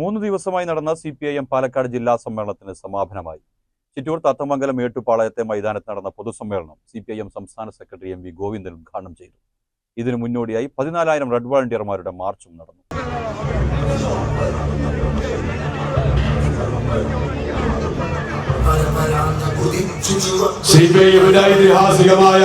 മൂന്ന് ദിവസമായി നടന്ന C P I M Palakkad ജില്ലാ സമ്മേളനത്തിന് സമാപനമായി. ചിറ്റൂർ തത്തമംഗലം മേട്ടുപാളയത്തെ മൈതാനത്ത് നടന്ന പൊതുസമ്മേളനം സി പി ഐ എം സംസ്ഥാന സെക്രട്ടറി എം വി ഗോവിന്ദൻ ഉദ്ഘാടനം ചെയ്തു. ഇതിനു മുന്നോടിയായി പതിനാലായിരം റെഡ് വാളണ്ടിയർമാരുടെ മാർച്ചും നടന്നു. സി പി ഐയുടെ ഐതിഹാസികമായ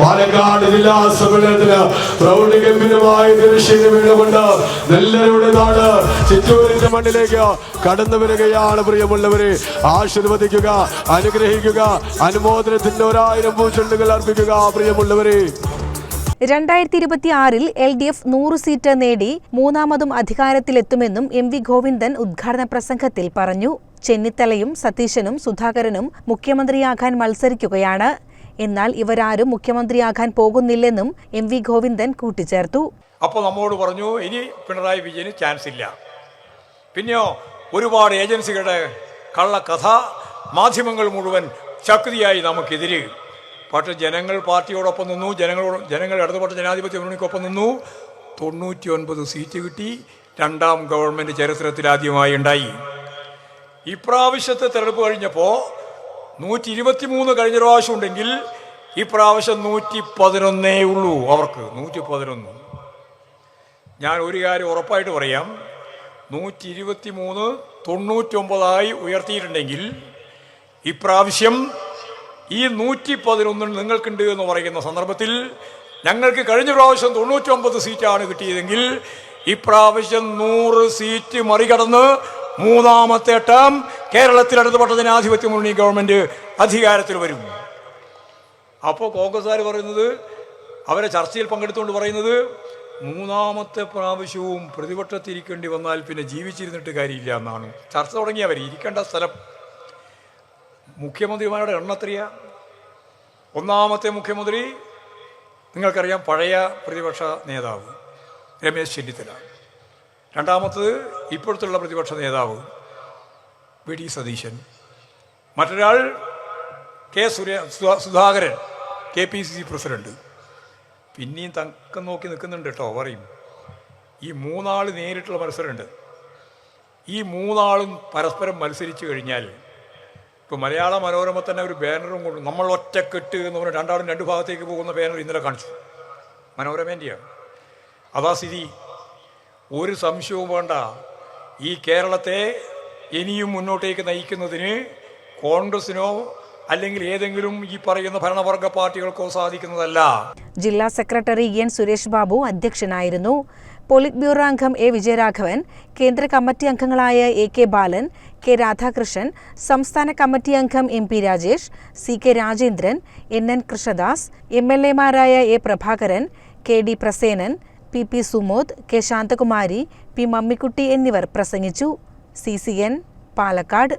പാലക്കാട് ജില്ലാ സമ്മേളനത്തിന് പ്രൗഢഗംഭീരമായ ദൃശ്യം വീണുകൊണ്ട് നെല്ലരുടെ നാട് ചിറ്റൂരിന്റെ മണ്ണിലേക്ക് കടന്നു വരികയാണ് പ്രിയമുള്ളവരെ. ആശീർവദിക്കുക അനുഗ്രഹിക്കുക അനുമോദനത്തിന്റെ ഒരായിരം പൂച്ചെണ്ടുകൾ അർപ്പിക്കുക പ്രിയമുള്ളവരെ. രണ്ടായിരത്തി ഇരുപത്തി ആറിൽ എൽ ഡി എഫ് നൂറ് സീറ്റ് നേടി മൂന്നാമതും അധികാരത്തിലെത്തുമെന്നും എം വി ഗോവിന്ദൻ ഉദ്ഘാടന പ്രസംഗത്തിൽ പറഞ്ഞു. ചെന്നിത്തലയും സതീശനും സുധാകരനും മുഖ്യമന്ത്രിയാകാൻ മത്സരിക്കുകയാണ്. എന്നാൽ ഇവരാരും മുഖ്യമന്ത്രിയാകാൻ പോകുന്നില്ലെന്നും എം വി ഗോവിന്ദൻ കൂട്ടിച്ചേർത്തു. അപ്പോൾ നമ്മോട് പറഞ്ഞു ഇനി പിണറായി വിജയന് ചാൻസ് ഇല്ല. പിന്നെയോ ഒരുപാട് ഏജൻസികളുടെ കള്ളക്കഥ മാധ്യമങ്ങൾ മുഴുവൻ ശക്തിയായി നമുക്കെതിരെ. പക്ഷേ ജനങ്ങൾ പാർട്ടിയോടൊപ്പം നിന്നു ജനങ്ങളോട് ജനങ്ങൾ ഇടതുപക്ഷ ജനാധിപത്യ മുന്നണിക്കൊപ്പം നിന്നു. തൊണ്ണൂറ്റി ഒൻപത് സീറ്റ് കിട്ടി രണ്ടാം ഗവൺമെന്റ് ചരിത്രത്തിലാദ്യമായി ഉണ്ടായി. ഇപ്രാവശ്യത്തെ തെരഞ്ഞെടുപ്പ് കഴിഞ്ഞപ്പോൾ നൂറ്റി ഇരുപത്തി മൂന്ന് കഴിഞ്ഞ പ്രാവശ്യം ഉണ്ടെങ്കിൽ ഇപ്രാവശ്യം നൂറ്റി പതിനൊന്നേ ഉള്ളൂ അവർക്ക്. നൂറ്റി പതിനൊന്ന് ഞാൻ ഒരു കാര്യം ഉറപ്പായിട്ട് പറയാം. നൂറ്റി ഇരുപത്തി മൂന്ന് തൊണ്ണൂറ്റൊമ്പതായി ഉയർത്തിയിട്ടുണ്ടെങ്കിൽ ഇപ്രാവശ്യം ഈ നൂറ്റി പതിനൊന്നിൽ നിങ്ങൾക്കുണ്ട് എന്ന് പറയുന്ന സന്ദർഭത്തിൽ ഞങ്ങൾക്ക് കഴിഞ്ഞ പ്രാവശ്യം തൊണ്ണൂറ്റൊമ്പത് സീറ്റാണ് കിട്ടിയതെങ്കിൽ ഇപ്രാവശ്യം നൂറ് സീറ്റ് മറികടന്ന് മൂന്നാമത്തെ ടേം കേരളത്തിൽ ഇടതുപക്ഷ ജനാധിപത്യ മുന്നണി ഗവൺമെന്റ് അധികാരത്തിൽ വരും. അപ്പോൾ കോൺഗ്രസ്സുകാർ പറയുന്നത് അവരെ ചർച്ചയിൽ പങ്കെടുത്തുകൊണ്ട് പറയുന്നത് മൂന്നാമത്തെ പ്രാവശ്യവും പ്രതിപക്ഷത്തിരിക്കേണ്ടി വന്നാൽ പിന്നെ ജീവിച്ചിരുന്നിട്ട് കാര്യമില്ല എന്നാണ്. ചർച്ച തുടങ്ങിയവർ ഇരിക്കേണ്ട സ്ഥലം. മുഖ്യമന്ത്രിമാരുടെ എണ്ണത്രയാ ഒന്നാമത്തെ മുഖ്യമന്ത്രി നിങ്ങൾക്കറിയാം പഴയ പ്രതിപക്ഷ നേതാവ് രമേശ് ചെന്നിത്തല. രണ്ടാമത്തത് ഇപ്പോഴത്തുള്ള പ്രതിപക്ഷ നേതാവ് വി ഡി സതീശൻ. മറ്റൊരാൾ കെ സുരേ Sudha- Sudhakaran K P C C president. പിന്നെയും തക്കം നോക്കി നിൽക്കുന്നുണ്ട് കേട്ടോ പറയും. ഈ മൂന്നാൾ നേരിട്ടുള്ള മത്സരമുണ്ട്. ഈ മൂന്നാളും പരസ്പരം മത്സരിച്ചു കഴിഞ്ഞാൽ ഇപ്പോൾ മലയാള മനോരമ തന്നെ ഒരു ബാനറും കൊണ്ട് നമ്മൾ ഒറ്റക്കെട്ട് എന്ന് പറഞ്ഞ് രണ്ടാളും രണ്ട് ഭാഗത്തേക്ക് പോകുന്ന ബാനർ ഇന്നലെ കാണിച്ചു. മനോരമേന്റെയാണ് അതാ സ്ഥിതി. ഒരു സംശയവും വേണ്ട. ഈ കേരളത്തെ ഇനിയും മുന്നോട്ടേക്ക് നയിക്കുന്നതിന് കോൺഗ്രസിനോ അല്ലെങ്കിൽ ഏതെങ്കിലും ഈ പറയുന്ന ഭരണവർഗ പാർട്ടികൾക്കോ സാധിക്കുന്നതല്ല. ജില്ലാ സെക്രട്ടറി എൻ സുരേഷ് ബാബു അധ്യക്ഷനായിരുന്നു. പോളിറ്റ് ബ്യൂറോ അംഗം എ വിജയരാഘവൻ കേന്ദ്ര കമ്മിറ്റി അംഗങ്ങളായ A K Balan K Radhakrishnan സംസ്ഥാന കമ്മിറ്റി അംഗം M P Rajesh C K Rajendran N N Krishnadas M L എമാരായ A Prabhakaran K D Prasenan P P Sumod K Santhakumari P Mammikutty എന്നിവർ പ്രസംഗിച്ചു. C C N Palakkad